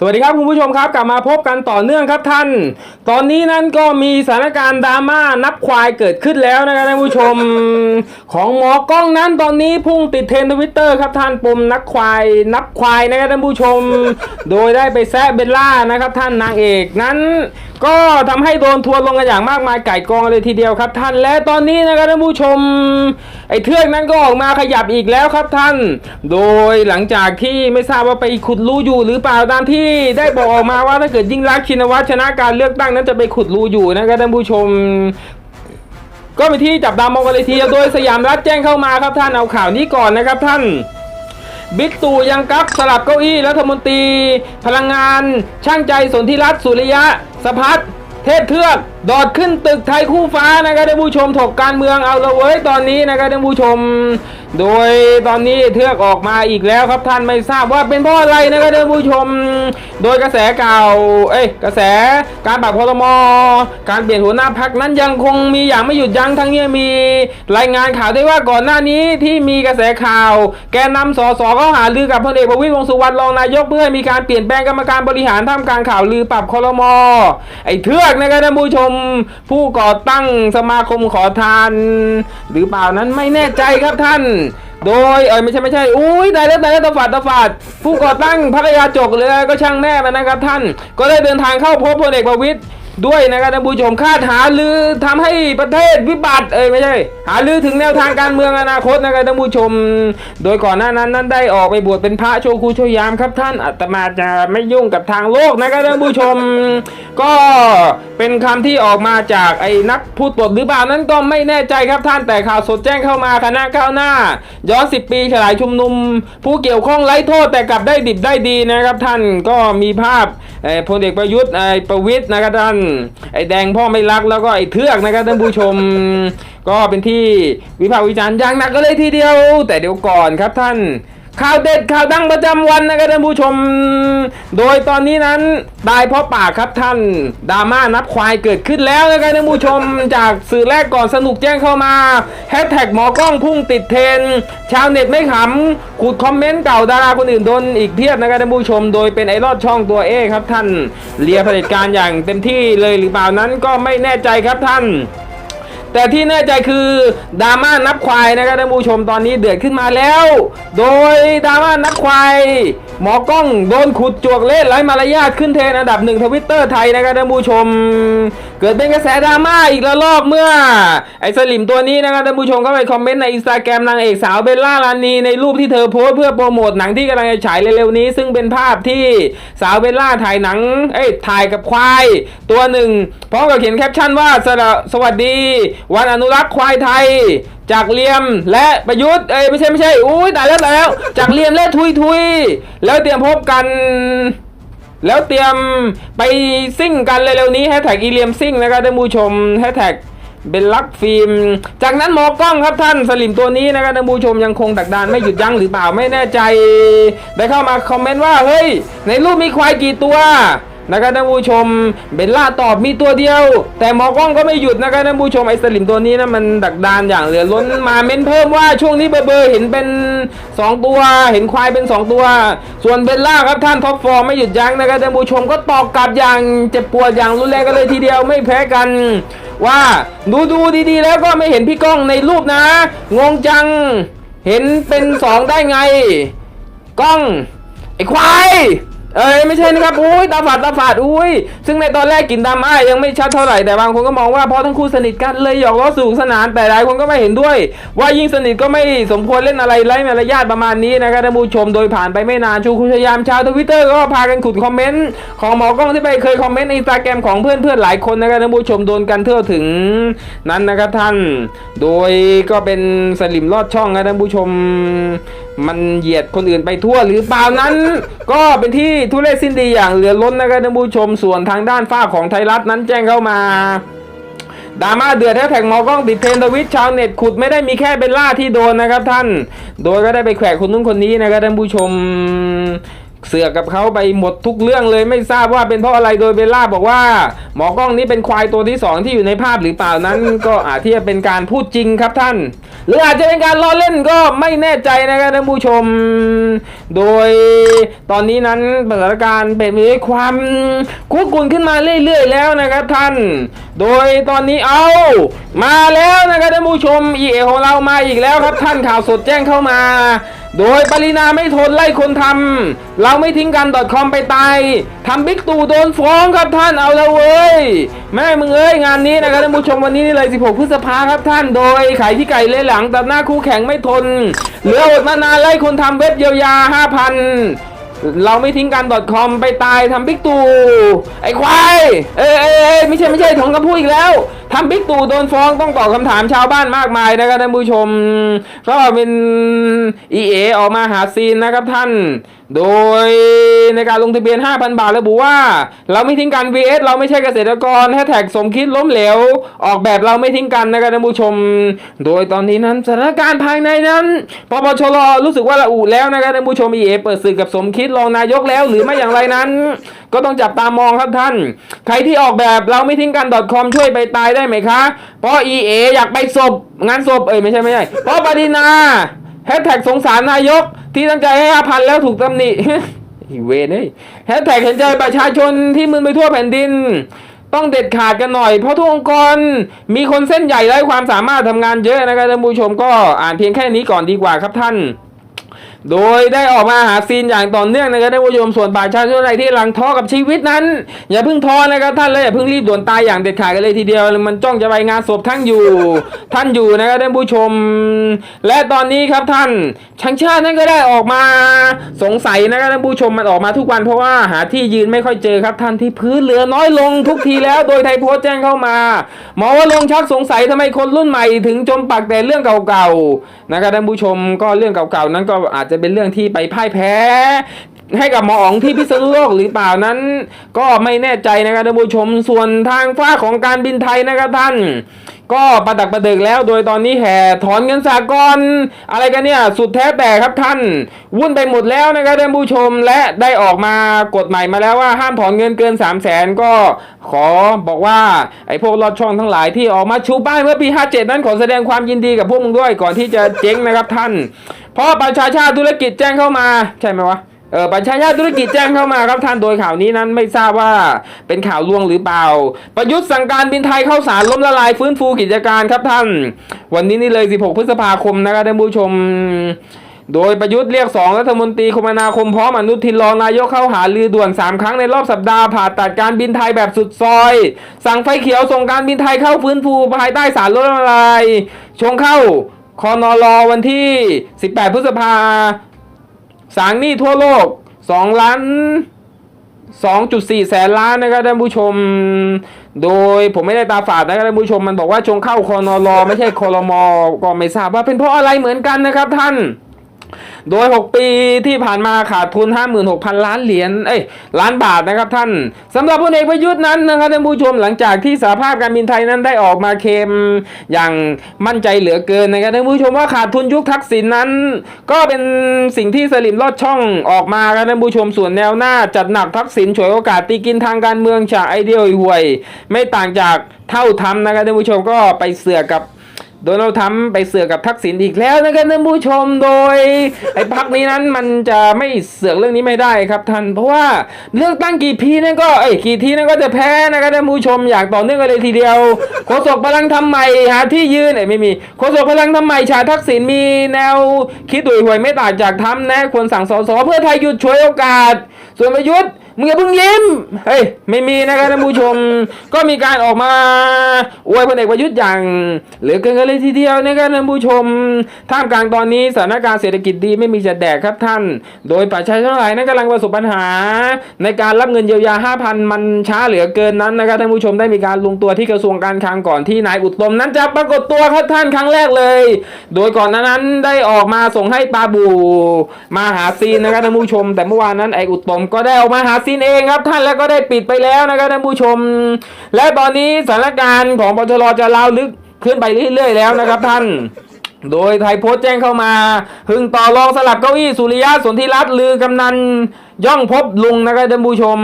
สวัสดีครับคุณผู้ชมครับกลับมาพบกันต่อเนื่องครับท่าน ตอนนี้นั้นก็มีสถานการณ์ดราม่านับควายเกิดขึ้นแล้วนะครับท่านผู้ชม ของหมอกล้องนั้นตอนนี้พุ่งติดเทรนด์ทวิตเตอร์ครับท่านปมนักควายนับควายนะครับท่านผู้ชม โดยได้ไปแซะเบลล่านะครับท่านนางเอกนั้นก็ทำให้โดนทัวร์ลงกันอย่างมากมายไก่กองเลยทีเดียวครับท่านและตอนนี้นะครับท่านผู้ชม ไอ้เทือกนั้นก็ออกมาขยับอีกแล้วครับท่าน โดยหลังจากที่ไม่ทราบว่าไปขุดรูอยู่หรือเปล่าตามที่ได้บอกออกมาว่าถ้าเกิดยิ่งรักชินวัตรชนะการเลือกตั้งนั้นจะไปขุดรูอยู่นะครับท่านผู้ชมก็เป็นที่จับตามองกันเลยทีเดียวโดยสยามรัฐแจ้งเข้ามาครับท่านเอาข่าวนี้ก่อนนะครับท่าน บิ๊กตู่ยังกับสลับเก้าอี้รัฐมนตรี พลังงาน ช่างใจสนธิรัตน์สุริยะสพัฒเทพเทือก ดอดขึ้นตึกไทยคู่ฟ้านะครับท่านผู้ชมถกการเมืองเอาละเว้ยตอนนี้นะครับท่านผู้ชม โดยตอนนี้เทือกออกมาอีกแล้วครับท่านไม่ทราบว่าเป็นเพราะอะไรนะครับท่านผู้ชม โดยกระแสเก่าเอ้ยกระแสการปรับพลมการเปลี่ยนหัวหน้าพักนั้นยังคงมีอย่างไม่หยุดยั้งทั้งนี้มีรายงานข่าวได้ว่าก่อนหน้านี้ที่มีกระแสข่าว แกนนำสสเขาหารือกับพลเอกประวิตรวงสุวรรณรองนายกเพื่อมีการเปลี่ยนแปลงกรรมการบริหารท่ามกลางข่าวลือปรับคลมไอ้เทือกนะครับท่านผู้ชมผู้ก่อตั้งสมาคมขอทาน หรือเปล่านั้นไม่แน่ใจครับท่าน โดยเออไม่ใช่ไม่ใช่อุ้ยตายแล้วตายแล้วตาฝาดตาฝาดผู้ก่อตั้งพัทยาจกเลยก็ช่างแน่มันนะครับท่าน ก็ได้เดินทางเข้าพบพลเอกประวิตย ด้วยนะครับท่านผู้ชมคาดหาลือทำให้ประเทศวิบัติเอ้ยไม่ใช่ หาลือถึงแนวทางการเมืองอนาคตนะครับท่านผู้ชม โดยก่อนหน้านั้นนั้นได้ออกไปบวชเป็นพระโชคูโชยามครับท่านอาตมาจะไม่ยุ่งกับทางโลกนะครับท่านผู้ชม ก็เป็นคำที่ออกมาจากไอ้นักพูดปลดหรือเปล่านั้นก็ไม่แน่ใจครับท่านแต่ข่าวสดแจ้งเข้ามาคณะก้าวหน้า ย้อน10ปีฉลายชุมนุม ผู้เกี่ยวข้องไร้โทษแต่กลับได้ดิบได้ดีนะครับท่านก็มีภาพเอ่อพลเอกประยุทธ์ไอ้ประวิทย์นะครับท่านไอ้แดงพ่อไม่รักแล้วก็ไอ้เทือกนะครับท่านผู้ชม ก็เป็นที่วิพากษ์วิจารณ์อย่างหนักก็เลยทีเดียว แต่เดี๋ยวก่อนครับท่าน ข่าวเด็ดข่าวดังประจำวันนะครับท่านผู้ชม โดยตอนนี้นั้นตายเพราะปากครับท่านดราม่านับควายเกิดขึ้นแล้วนะครับท่านผู้ชม จากสื่อแรกก่อนสนุกแจ้งเข้ามาแฮชแท็กหมอกล้องพุ่งติดเทรนชาวเน็ตไม่ขำขุดคอมเมนต์เก่าดาราคนอื่นโดนอีกเพียบนะครับท่านผู้ชม โดยเป็นไอรอดช่องตัวเอครับท่านเลียเผด็จการอย่างเต็มที่เลยหรือเปล่านั้นก็ไม่แน่ใจครับท่าน แต่ที่แน่ใจคือดราม่านับควายนะครับท่านผู้ชมตอนนี้เดือดขึ้นมาแล้ว โดยดราม่านับควาย หมอกล้องโดนขุดจวกเล่นไร้มารยาทขึ้นเทรนอันดับหนึ่งทวิตเตอร์ไทยนะครับท่านผู้ชม เกิดเป็นกระแสดราม่าอีกล้วรอบเมื่อ ไอ้สลิมตัวนี้นะครับท่านผู้ชมก็ไปคอมเมนต์ในอินสตาแกรมนางเอกสาวเบลล่าลานีในรูปที่เธอโพสเพื่อโปรโมทหนังที่กำลังจะฉายเร็วๆนี้ ซึ่งเป็นภาพที่สาวเบลล่าถ่ายหนังเอ้ยถ่ายกับควาย ตัวหนึ่งพร้อมกับเขียนแคปชั่นว่าสวัสดี วันอนุรักษ์ควายไทย จากเลียมและประยุทธ์เอ้ยไม่ใช่ไม่ใช่อุ้ยตายแล้วตายแล้วจากเลียมและทุยทุยแล้วเตรียมพบกัน แล้วเตรียมไปซิ่งกันเร็วๆนี้แฮชแท็กอีเลียมซิ่งนะครับท่านผู้ชมแฮชแท็กเบลลักฟิล์ม จากนั้นหมอกล้องครับท่านสลิมตัวนี้นะครับท่านผู้ชมยังคงดักดานไม่หยุดยั้งหรือเปล่าไม่แน่ใจ ได้เข้ามาคอมเมนต์ว่าเฮ้ยในรูปมีควายกี่ตัว นะครับท่านผู้ชมเบลล่าตอบมีตัวเดียว แต่หมอกล้องก็ไม่หยุดนะครับท่านผู้ชมไอ้สลิมตัวนี้นะมันดักดานอย่างเหลือล้นมาเม้นเพิ่มว่าช่วงนี้เบอร์เบอร์เห็นเป็น 2 ตัว เห็นควายเป็น 2 ตัว ส่วนเบลล่าครับท่านท็อปฟอร์มไม่หยุดยั้งนะครับท่านผู้ชมก็ตอบกลับอย่างเจ็บปวดอย่างรุนแรงกันเลยทีเดียวไม่แพ้กันว่าดูดูดีๆ แล้วก็ไม่เห็นพี่ก้องในรูปนะ งงจังเห็นเป็นสองได้ไงกล้อง ไอ้ควาย เอ้ยไม่ใช่นะครับอุ้ยตาฝาดตาฝาดอุ้ยซึ่งในตอนแรกกลิ่นดำอ้ายยังไม่ชัดเท่าไหร่แต่บางคนก็มองว่าเพราะทั้งคู่สนิทกันเลยหยอกล้อสนุกสนานแต่หลายคนก็ไม่เห็นด้วย ว่ายิ่งสนิทก็ไม่สมควรเล่นอะไรไร้มารยาทประมาณนี้นะครับท่านผู้ชมโดยผ่านไปไม่นานชูคุณชยามชาวทวิตเตอร์ก็พากันขุดคอมเมนต์ของหมอกล้องที่ไปเคยคอมเมนต์ในอินสตาแกรมของเพื่อนๆหลายคนนะครับท่านผู้ชมโดนกันเท่าถึงนั้นนะครับท่าน โดยก็เป็นสลิมลอดช่องนะท่านผู้ชม มันเหยียดคนอื่นไปทั่วหรือเปล่านั้น ก็เป็นที่ทุเรศสิ้นดีอย่างเหลือล้นนะครับท่านผู้ชมส่วนทางด้านฝ้าของไทยรัฐนั้นแจ้งเข้ามาดราม่าเดือดแท้แท็กหมอกล้องติดเทรนทวิตชาวเน็ตขุดไม่ได้มีแค่เบลล่าที่โดนนะครับท่าน โดยก็ได้ไปแขวะคนนู้นคนนี้นะครับท่านผู้ชม เสือกกับเขาไปหมดทุกเรื่องเลยไม่ทราบว่าเป็นเพราะอะไรโดยเบลล่าบอกว่า หมอกล้องนี้เป็นควายตัวที่สองที่อยู่ในภาพหรือเปล่านั้น ก็อาจที่จะเป็นการพูดจริงครับท่าน หรืออาจจะเป็นการล้อเล่นก็ไม่แน่ใจนะครับท่านผู้ชม โดยตอนนี้นั้นสถานการณ์เป็นไปด้วยความคุกกุนขึ้นมาเรื่อย ๆ แล้วนะครับท่าน โดยตอนนี้เอามาแล้วนะครับท่านผู้ชม EA ของเรามาอีกแล้วครับท่านข่าวสดแจ้งเข้ามา โดยปรินาไม่ทนไล่คนทำเราไม่ทิ้งกัน .com ไปตายทำบิ๊กตู่โดนฟ้องครับท่านเอาล้วเว้ย แม่มึงเอ้ยงานนี้นะครับท่านผู้ชมวันนี้นี่เลย 16 พฤษภาครับท่านโดยขายพี่ไก่เลยหลังตัดหน้าคู่แข่งไม่ทน เหลืออดมานานไล่คนทำเว็บเยียวยา 5,000เราไม่ทิ้งกัน .com ไปตายทำบิ๊กตู่ไอ้ควาย เอ้ยเอ้ยเอ้ยไม่ใช่ไม่ใช่ถงคำพูดอีกแล้ว ทำบิ๊กตู่โดนฟ้องต้องตอบคำถามชาวบ้านมากมายนะครับท่านผู้ชม ก็เป็นอีเอออกมาหาซีนนะครับท่าน โดยในการลงทะเบียน 5,000 บาทระบุว่า เราไม่ทิ้งกัน vs เราไม่ใช่เกษตรกรแฮชแท็กสมคิดล้มเหลว ออกแบบเราไม่ทิ้งกันนะครับท่านผู้ชม โดยตอนนี้นั้นสถานการณ์ภายในนั้นปปชรรู้สึกว่าละอุแล้วนะครับท่านผู้ชมเอเปิดศึกกับสมคิดรองนายกแล้ว หรือไม่อย่างไรนั้นก็ต้องจับตามองครับท่าน ใครที่ออกแบบเราไม่ทิ้งกัน .com ช่วยไปตายได้ไหมคะ เพราะ EA อยากไปศพงานศพเอ้ยไม่ใช่ไม่ใช่เพราะปรินาแฮชแท็กสงสารนายก ที่ตั้งใจให้อาพันแล้วถูกตำหนิอีเวนเอ้ยแฮชแท็กเห็นใจประชาชนที่มึนไปทั่วแผ่นดิน ต้องเด็ดขาดกันหน่อย เพราะทุกองค์กรมีคนเส้นใหญ่ไร้ความสามารถทำงานเยอะนะครับท่านผู้ชมก็อ่านเพียงแค่นี้ก่อนดีกว่าครับท่าน โดยได้ออกมาหาซีนอย่างต่อเนื่องนะครับท่านผู้ชมส่วนประชาชนอะไรที่กำลังท้อกับชีวิตนั้น อย่าเพิ่งท้อนะครับท่านและอย่าเพิ่งรีบด่วนตายอย่างเด็ดขาดกันเลยทีเดียว มันจ้องจะไปงานศพท่านอยู่ ท่านอยู่นะครับท่านผู้ชม และตอนนี้ครับท่านชังชาตินั้นก็ได้ออกมาสงสัยนะครับท่านผู้ชมมันออกมาทุกวันเพราะว่าหาที่ยืนไม่ค่อยเจอครับท่านที่พื้นเหลือน้อยลงทุกทีแล้วโดยไทยโพสต์แจ้งเข้ามาหมอว่าลงชักสงสัยทำไมคนรุ่นใหม่ ถึงจมปักแต่เรื่องเก่าๆนะครับท่านผู้ชมก็เรื่องเก่าๆนั้นก็อาจจะเป็นเรื่องที่ไปพ่ายแพ้ ให้กับหมออ๋องที่พิษณุโลกหรือเปล่านั้น ก็ไม่แน่ใจนะครับท่านผู้ชมส่วนทางฝ้าของการบินไทยนะครับท่านก็ประดักประเดิกแล้วโดยตอนนี้แห่ถอนเงินสากลอะไรกันเนี่ยสุดแท้แต่ครับท่าน วุ่นไปหมดแล้วนะครับท่านผู้ชมและได้ออกมากฎใหม่มาแล้วว่าห้ามถอนเงินเกิน 3 0 0แสนก็ขอบอกว่าไอ้พวกลอดช่องทั้งหลายที่ออกมาชูป้ายเมื่อปี 57 นั้นขอแสดงความยินดีกับพวกมึงด้วยก่อนที่จะเจ๊งนะครับท่าน เพราะประชาชาติธุรกิจแจ้งเข้ามาใช่ไหมวะเออประชาชาติธุรกิจแจ้งเข้ามาครับท่านโดยข่าวนี้นั้นไม่ทราบว่าเป็นข่าวลวงหรือเปล่า ประยุทธ์สั่งการบินไทยเข้าสารล้มละลายฟื้นฟูกิจการครับท่าน วันนี้นี่เลย 16 พฤษภาคมนะครับท่านผู้ชม โดยประยุทธ์เรียกสองรัฐมนตรีคมนาคมพร้อมอนุทินรองนายกเข้าหาลือด่วน 3 ครั้งในรอบสัปดาห์ผ่าตัดการบินไทยแบบสุดซอย สั่งไฟเขียวส่งการบินไทยเข้าฟื้นฟูภายใต้สารลดละลายชงเข้า คอนอรอวันที่ 18 พฤษภาสางหนี้ทั่วโลก 2 ล้าน 2.4 แสนล้านนะครับท่านผู้ชม โดยผมไม่ได้ตาฝาดนะครับท่านผู้ชมมันบอกว่าชงเข้าคอนอรอไม่ใช่คอรมอก็ไม่ทราบว่าเป็นเพราะอะไรเหมือนกันนะครับท่าน โดย 6 ปีที่ผ่านมาขาดทุน 56,000 ล้านเหรียญ เอ้ย ล้านบาทนะครับท่านสำหรับพลเอกประยุทธ์นั้นนะครับท่านผู้ชมหลังจากที่สาภาพการบินไทยนั้นได้ออกมาเคมอย่างมั่นใจเหลือเกินนะครับท่านผู้ชมว่าขาดทุนยุคทักษิณนั้น ก็เป็นสิ่งที่สลิมลอดช่องออกมาครับท่านผู้ชมส่วนแนวหน้าจัดหนักทักษิณฉวยโอกาสตีกินทางการเมืองฉากไอเดียห่วย ไม่ต่างจากเท่าทำนะครับท่านผู้ชมก็ไปเสือกกับ โดนัลด์ทรัมป์ไปเสือกกับทักษิณอีกแล้วนะครับท่านผู้ชมโดยไอ้พักนี้นั้นมันจะไม่เสือกเรื่องนี้ไม่ได้ครับท่านเพราะว่าเลือกตั้งกี่พีนั่นก็เอ้กี่ทีนั่นก็จะแพ้นะครับท่านผู้ชมอยางต่อเนื่องกันเลยทีเดียวโฆษกพลังทำใหม่หาที่ยืนเอ้ไม่มีโฆษกพลังทำใหม่ชาทักษิณมีแนวคิดดุยหวยไม่ต่างจากทำนะควรสั่งสสเพื่อไทยหยุดฉวยโอกาส ส่วนประยุทธ์ มึงอย่าเพิ่งยิ้ม เฮ้ย ไม่มีนะครับท่านผู้ชม ก็มีการออกมาอวยพลเอกประยุทธ์อย่างเหลือเกินกันเลยทีเดียวนะครับท่านผู้ชม ท่ามกลางตอนนี้สถานการณ์เศรษฐกิจดีไม่มีจะแดกครับท่าน โดยประชาชนทั้งหลายนั้นกำลังประสบปัญหา ในการรับเงินเยียวยา 5,000 มันช้าเหลือเกินนั้นนะครับท่านผู้ชมได้มีการลงตัวที่กระทรวงการคลังก่อนที่นายอุตตมนั้นจะปรากฏตัวครับท่านครั้งแรกเลย โดยก่อนหนานั้นได้ออกมาส่งให้ปาบูมาหาซีนนะครับท่านผู้ชม แต่เมื่อวานนั้นไออุตตมก็ได้ออกมาหาซีนเองครับท่านแล้วก็ได้ปิดไปแล้วนะครับท่านผู้ชม และตอนนี้สถานการณ์ของปชรจะเล่าวลึกขึ้นไปเรื่อยๆแล้วนะครับท่านโดยไทยโพสต์แจ้งเข้ามา หึงต่อรองสลับเก้าอี้สุริยะสนธิรัตน์ลือกำนัน ย่องพบลุงนะครับท่านผู้ชม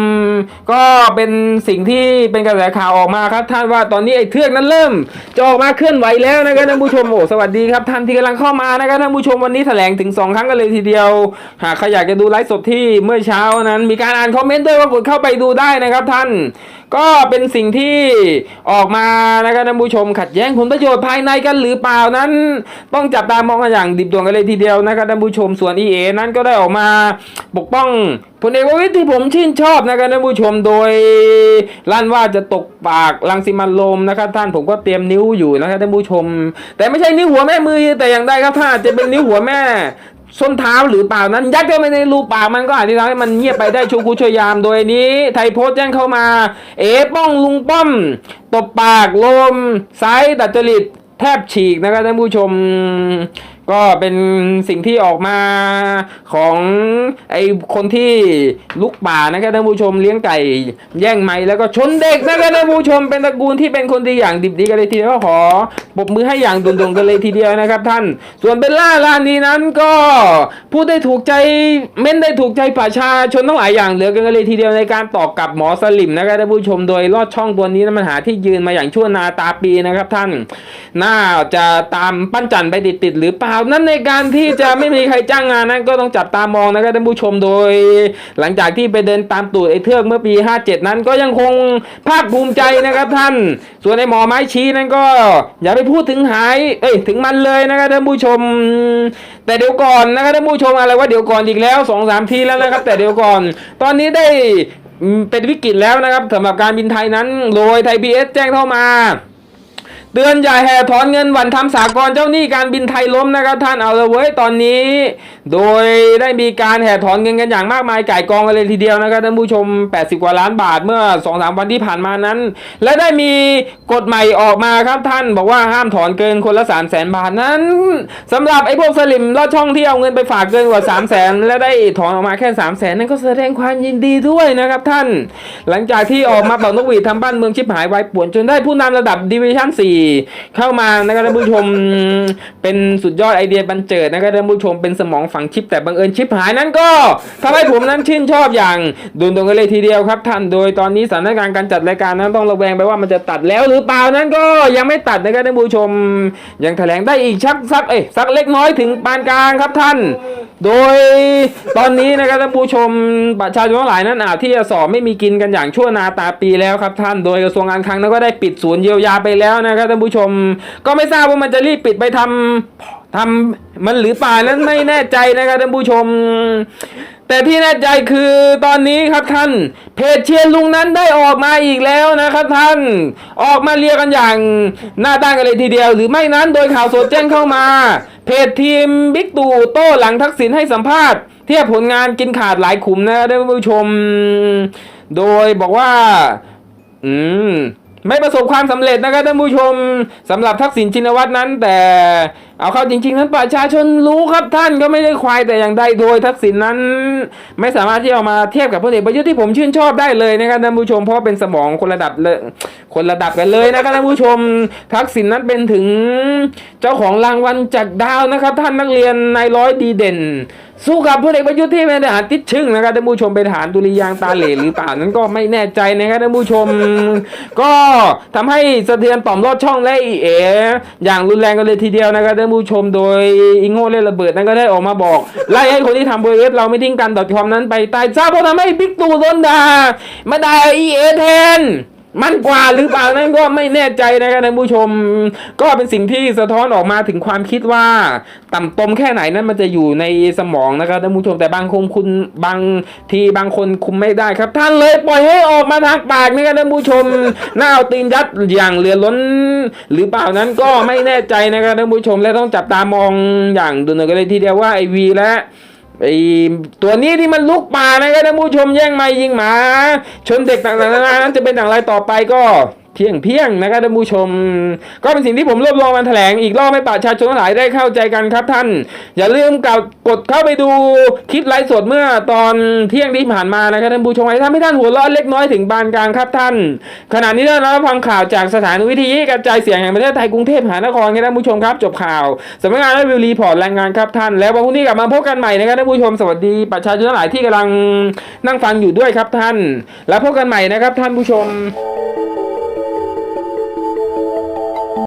ก็เป็นสิ่งที่เป็นกระแสข่าวออกมาครับ ท่านว่าตอนนี้ไอ้เทือกนั้นเริ่มจะออกมาเคลื่อนไหวแล้วนะครับท่านผู้ชมโอ้สวัสดีครับท่านที่กำลังเข้ามานะครับท่านผู้ชมวันนี้แถลงถึงสองครั้งกันเลยทีเดียว หากใครอยากจะดูไลฟ์สดที่เมื่อเช้านั้น มีการอ่านคอมเมนต์ด้วยว่ากดเข้าไปดูได้นะครับท่านก็เป็นสิ่งที่ออกมานะครับท่านผู้ชม ขัดแย้งผลประโยชน์ภายในกันหรือเปล่านั้น ต้องจับตามองกันอย่างดิบดวงกันเลยทีเดียวนะครับท่านผู้ชมส่วน EA นั้นก็ได้ออกมาปกป้องพลเอกประวิตยที่ผมชื่นชอบนะครับท่านผู้ชมโดยลั่นว่าจะตกปากลังสิมันต์โรมนะครับ ท่านผมก็เตรียมนิ้วอยู่นะครับท่านผู้ชม แต่ไม่ใช่นิ้วหัวแม่มือแต่อย่างใดครับถ้านจะเป็นนิ้วหัวแม่ส้นเท้าหรือเปล่านั้น ยัดเข้าไปในรูปากมันก็อาจจะทำให้มันเงียบไปได้ชูกูช่วยยามโดยนี้ ไทยโพสต์แจ้งเข้ามา เอ๋ป้องลุงป้อม ตบปากลมซ้ายดัดจริตแทบฉีกนะครับท่านผู้ชม ก็เป็นสิ่งที่ออกมาของไอคนที่ลุกป่านะครับท่านผู้ชมเลี้ยงไก่แย่งไม้แล้วก็ชนเด็กนะครับท่านผู้ชมเป็นตระกูลที่เป็นคนดีอย่างดิบดีกันเลยทีเดียวขอปรบมือให้อย่างดุ่งๆกันเลยทีเดียวนะครับ ท่าน ส่วนเบลล่าลานีนั้นก็พูดได้ถูกใจเม้นได้ถูกใจประชาชนทั้งหลายอย่างเหลือกันเลยทีเดียวในการตอบกลับหมอสลิมนะครับท่านผู้ชมโดยลอดช่องตัวนี้นั้นมันหาที่ยืนมาอย่างชั่วนาตาปีนะครับท่าน น่าจะตามปั้นจันไปติดๆหรือเปล่านั้นในการที่จะไม่มีใครจ้างงานนั้นก็ต้องจับตามองนะครับท่านผู้ชมโดย หลังจากที่ไปเดินตามตูดไอ้เทือกเมื่อปี 57 นั้นก็ยังคงภาคภูมิใจนะครับท่าน ส่วนไอ้หมอไม้ชี้นั้นก็อย่าไปพูดถึงหายเอ้ยถึงมันเลยนะครับท่านผู้ชม แต่เดี๋ยวก่อนนะครับท่านผู้ชมอะไรว่าเดี๋ยวก่อนอีกแล้วสองสามทีแล้วนะครับ แต่เดี๋ยวก่อน ตอนนี้ได้เป็นวิกฤตแล้วนะครับสำหรับการบินไทยนั้น โดยไทยพีเอสแจ้งเข้ามา เตือนอย่าแห่ถอนเงินหวันทำสากลเจ้าหนี้การบินไทยล้มนะครับท่านเอาเลยเว้ยตอนนี้ โดยได้มีการแห่ถอนเงินกันอย่างมากมายไก่กองกันเลยทีเดียวนะครับท่านผู้ชม 80 กว่าล้านบาทเมื่อ2-3วันที่ผ่านมานั้น และได้มีกฎใหม่ออกมาครับท่านบอกว่าห้ามถอนเกินคนละ3 0 0แสนบาทนั้นสำหรับไอ้พวกสลิมลอดช่องที่เอาเงินไปฝากเกินกว่า 3 0 0แสนและได้ถอนออกมาแค่ 3 0 0แสนนั่นก็แสดงความยินดีด้วยนะครับท่าน หลังจากที่ออกมาเป่านกหวีดทำบ้านเมืองชิบหายไวายป่วนจนได้ผู้นำระดับดิวิชั่น4เข้ามานะครับท่านผู้ชมเป็นสุดยอดไอเดียบันเจิดนะครับท่านผู้ชมเป็นสมองฝังชิปแต่บังเอิญชิปหายนั้นก็ทำให้ผมนั้นชื่นชอบอย่างดุนดงกันเลยทีเดียวครับท่านโดยตอนนี้สถานการณ์การจัดรายการนั้นต้องระแวงไปว่ามันจะตัดแล้วหรือเปล่านั้นก็ยังไม่ตัดนะครับท่านผู้ชมยังแถลงได้อีกชักสักเอ้ยสักเล็กน้อยถึงปานกลางครับท่านโดยตอนนี้นะครับท่านผู้ชมประชาชนทั้งหลายนั้นอาจที่จะสอบไม่มีกินกันอย่างชั่วนาตาปีแล้วครับท่านโดยกระทรวงการคลังนั้นก็ได้ปิดศูนย์เยียวยาไปแล้วนะครับท่านผู้ชม ก็ไม่ทราบว่ามันจะรีบปิดไปทำทำมันหรือเปล่านั้นไม่แน่ใจนะครับท่านผู้ชม แต่ที่แน่ใจคือตอนนี้ครับท่าน เพจเชียร์ลุงนั้นได้ออกมาอีกแล้วนะครับท่าน ออกมาเรียกกันอย่างหน้าด้านกันเลยทีเดียว หรือไม่นั้นโดยข่าวสดแจ้งเข้ามา เพจทีมบิ๊กตู่โต้หลังทักษิณให้สัมภาษณ์ เทียบผลงานกินขาดหลายขุมนะท่านผู้ชม โดยบอกว่า อืมไม่ประสบความสำเร็จนะครับท่านผู้ชมสำหรับทักษิณชินวัตรนั้น แต่เอาเข้าจริง ๆ นั้นประชาชนรู้ครับท่านก็ไม่ได้ควายแต่อย่างใดโดยทักษิณนั้น ไม่สามารถที่เอามาเทียบกับพลเอกประยุทธ์ที่ผมชื่นชอบได้เลยนะครับท่านผู้ชมเพราะเป็นสมองคนระดับเลยคนระดับกันเลยนะครับท่านผู้ชม ทักษิณนั้นเป็นถึงเจ้าของรางวัลจากดาวนะครับ ท่านนักเรียนนายร้อยดีเด่นสู้กับพลเอกประยุทธ์ที่เป็นทหารติดชึ่งนะครับท่านผู้ชมเป็นทหารดุริยางตาเหล่หรือเปล่านั้นก็ไม่แน่ใจนะครับท่านผู้ชม ก็ทำให้สะเทือนต่อมลอดช่องและอีเอ อย่างรุนแรงกันเลยทีเดียวนะครับานผู้ชมโดยอิงโง่เล่นระเบิดนั้นก็ได้ออกมาบอก ไล่ให้คนที่ทำเบอร์เอฟเราไม่ทิ้งกันดอทคอมนั้นไปตายซะเพราะทำให้บิ๊กตู่โดนด่ามาด่าอีเอแทน มันกว่าหรือเปล่านั้นก็ไม่แน่ใจนะครับท่านผู้ชม ก็เป็นสิ่งที่สะท้อนออกมาถึงความคิดว่า ต่ำตมแค่ไหนนั้นมันจะอยู่ในสมองนะครับท่านผู้ชมแต่บางคงคุณบางทีบางคนคุมไม่ได้ครับ ท่านเลยปล่อยให้ออกมาทางปากนะครับท่านผู้ชมหน้าเอาตีนยัดอย่างเรือล้น หรือเปล่านั้นก็ไม่แน่ใจนะครับท่านผู้ชมและต้องจับตามองอย่างดุนกันเลยทีเดียวว่าไอวีและ ไอตัวนี้ที่มันลุกป่านะครับท่านผู้ชมแย่งไม้ยิงหมา ชนเด็กต่างๆนั้นจะเป็นอย่างไรต่อไปก็ เพียงเพียงนะครับท่านผู้ชม ก็เป็นสิ่งที่ผมรวบรวมมาแถลงอีกรอบให้ประชาชนทั้งหลายได้เข้าใจกันครับท่าน อย่าลืมกดกดเข้าไปดูคลิปไลฟ์สดเมื่อตอนเที่ยงที่ผ่านมานะครับท่านผู้ชมให้ทำให้ท่านหัวเราะเล็กน้อยถึงปานกลางครับท่าน ขณะนี้ท่านรับฟังข่าวจากสถานวิทยุกระจายเสียงแห่งประเทศไทยกรุงเทพมหานครครับท่านผู้ชมครับจบข่าวสำนักงานและวิวรีพอร์ตรายงานครับท่าน แล้ววันพรุ่งนี้กลับมาพบกันใหม่นะครับท่านผู้ชมสวัสดีประชาชนทั้งหลายที่กำลังนั่งฟังอยู่ด้วยครับท่าน แล้วพบกันใหม่นะครับท่านผู้ชม